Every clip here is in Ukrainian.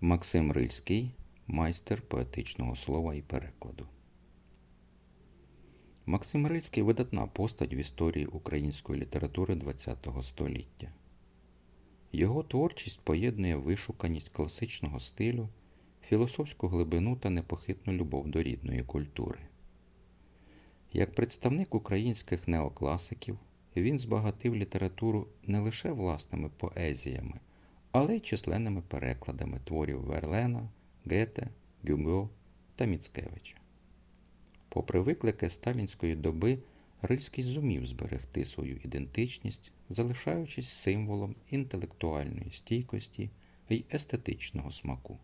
Максим Рильський, майстер поетичного слова і перекладу. Максим Рильський видатна постать в історії української літератури ХХ століття. Його творчість поєднує вишуканість класичного стилю, філософську глибину та непохитну любов до рідної культури. Як представник українських неокласиків, він збагатив літературу не лише власними поезіями, але й численними перекладами творів Верлена, Гете, Гюго та Міцкевича. Попри виклики сталінської доби, Рильський зумів зберегти свою ідентичність, залишаючись символом інтелектуальної стійкості й естетичного смаку.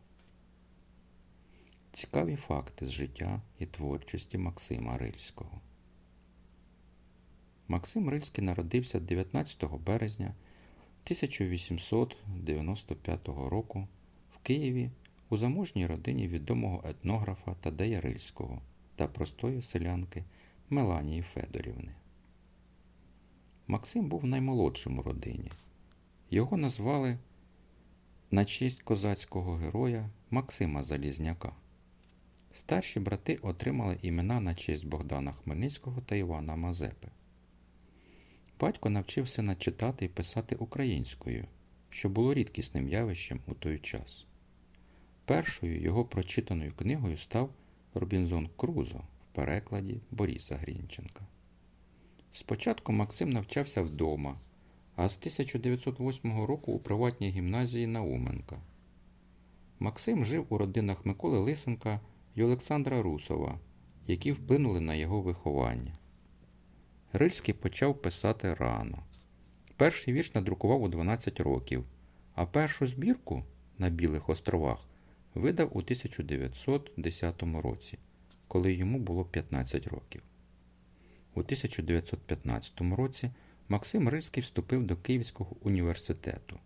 Цікаві факти з життя і творчості Максима Рильського. Максим Рильський народився 19 березня 1895 року в Києві у заможній родині відомого етнографа Тадея Рильського та простої селянки Меланії Федорівни. Максим був наймолодшим у родині. Його назвали на честь козацького героя Максима Залізняка. Старші брати отримали імена на честь Богдана Хмельницького та Івана Мазепи. Батько навчив сина читати і писати українською, що було рідкісним явищем у той час. Першою його прочитаною книгою став Робінзон Крузо в перекладі Бориса Грінченка. Спочатку Максим навчався вдома, а з 1908 року у приватній гімназії Науменка. Максим жив у родинах Миколи Лисенка і Олександра Русова, які вплинули на його виховання. Рильський почав писати рано. Перший вірш надрукував у 12 років, а першу збірку на Білих островах видав у 1910 році, коли йому було 15 років. У 1915 році Максим Рильський вступив до Київського університету,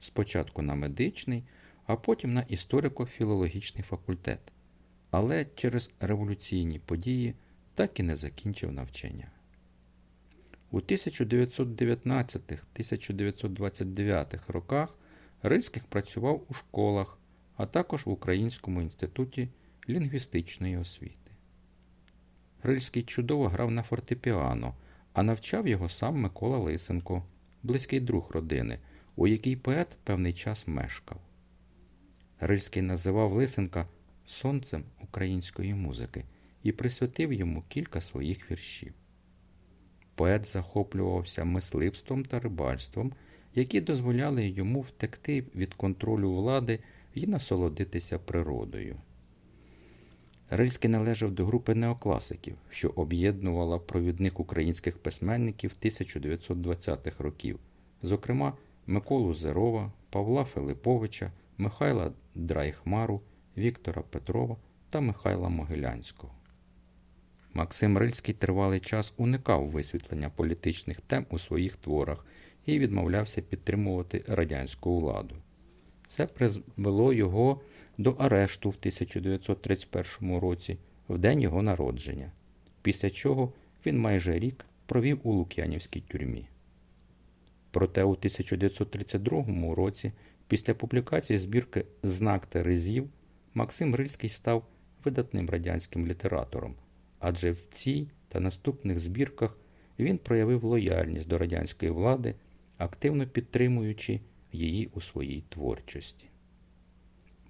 спочатку на медичний, а потім на історико-філологічний факультет, але через революційні події так і не закінчив навчання. У 1919-1929 роках Рильських працював у школах, а також в Українському інституті лінгвістичної освіти. Рильський чудово грав на фортепіано, а навчав його сам Микола Лисенко, близький друг родини, у якій поет певний час мешкав. Рильський називав Лисенка сонцем української музики і присвятив йому кілька своїх віршів. Поет захоплювався мисливством та рибальством, які дозволяли йому втекти від контролю влади і насолодитися природою. Рильський належав до групи неокласиків, що об'єднувала провідних українських письменників 1920-х років, зокрема Миколу Зерова, Павла Филиповича, Михайла Драйхмару, Віктора Петрова та Михайла Могилянського. Максим Рильський тривалий час уникав висвітлення політичних тем у своїх творах і відмовлявся підтримувати радянську владу. Це призвело його до арешту в 1931 році, в день його народження, після чого він майже рік провів у Лук'янівській тюрмі. Проте у 1932 році, після публікації збірки Знак Терезів, Максим Рильський став видатним радянським літератором, адже в цій та наступних збірках він проявив лояльність до радянської влади, активно підтримуючи її у своїй творчості.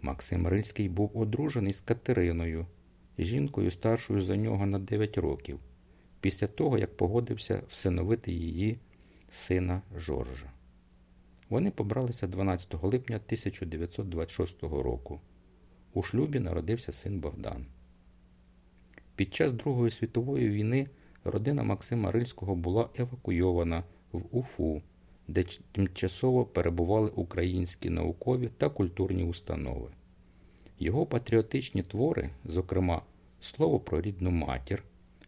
Максим Рильський був одружений з Катериною, жінкою старшою за нього на 9 років, після того, як погодився всиновити її сина Жоржа. Вони побралися 12 липня 1926 року. У шлюбі народився син Богдан. Під час Другої світової війни родина Максима Рильського була евакуйована в Уфу, де тимчасово перебували українські наукові та культурні установи. Його патріотичні твори, зокрема Слово про рідну матір,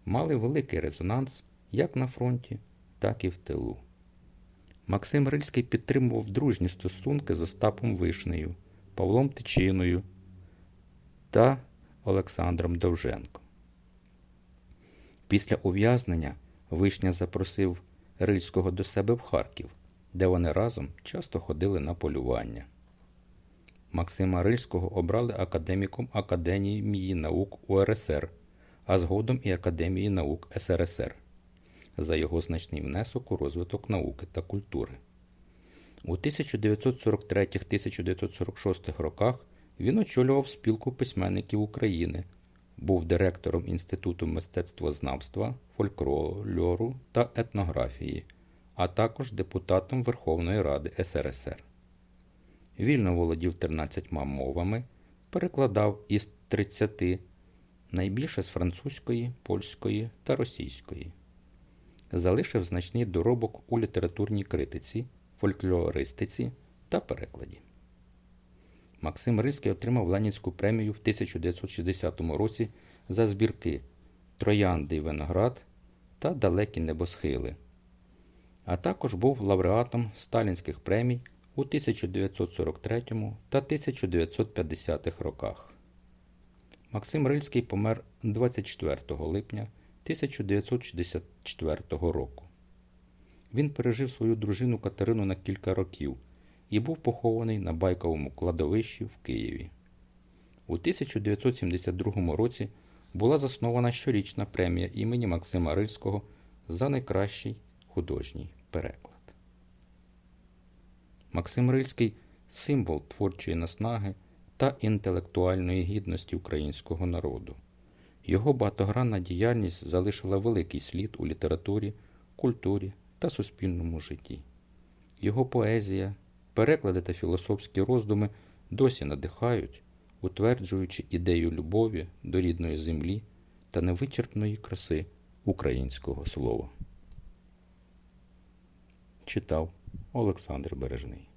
мали великий резонанс як на фронті, так і в тилу. Максим Рильський підтримував дружні стосунки з Остапом Вишнею, Павлом Тичиною та Олександром Довженком. Після ув'язнення Вишня запросив Рильського до себе в Харків, де вони разом часто ходили на полювання. Максима Рильського обрали академіком Академії наук УРСР, а згодом і Академії наук СРСР за його значний внесок у розвиток науки та культури. У 1943-1946 роках він очолював спілку письменників України, був директором Інституту мистецтвознавства, фольклору та етнографії, а також депутатом Верховної Ради СРСР. Вільно володів 13 мовами, перекладав із 30, найбільше з французької, польської та російської. Залишив значний доробок у літературній критиці, фольклористиці та перекладі. Максим Рильський отримав Ленінську премію в 1960 році за збірки Троянди й виноград та Далекі небосхили, а також був лауреатом сталінських премій у 1943 та 1950 роках. Максим Рильський помер 24 липня 1964 року. Він пережив свою дружину Катерину на кілька років і був похований на байковому кладовищі в Києві. У 1972 році була заснована щорічна премія імені Максима Рильського за найкращий художній переклад. Максим Рильський символ творчої наснаги та інтелектуальної гідності українського народу. Його багатогранна діяльність залишила великий слід у літературі, культурі та суспільному житті. Його поезія, переклади та філософські роздуми досі надихають, утверджуючи ідею любові до рідної землі та невичерпної краси українського слова. Читав Олександр Бережний.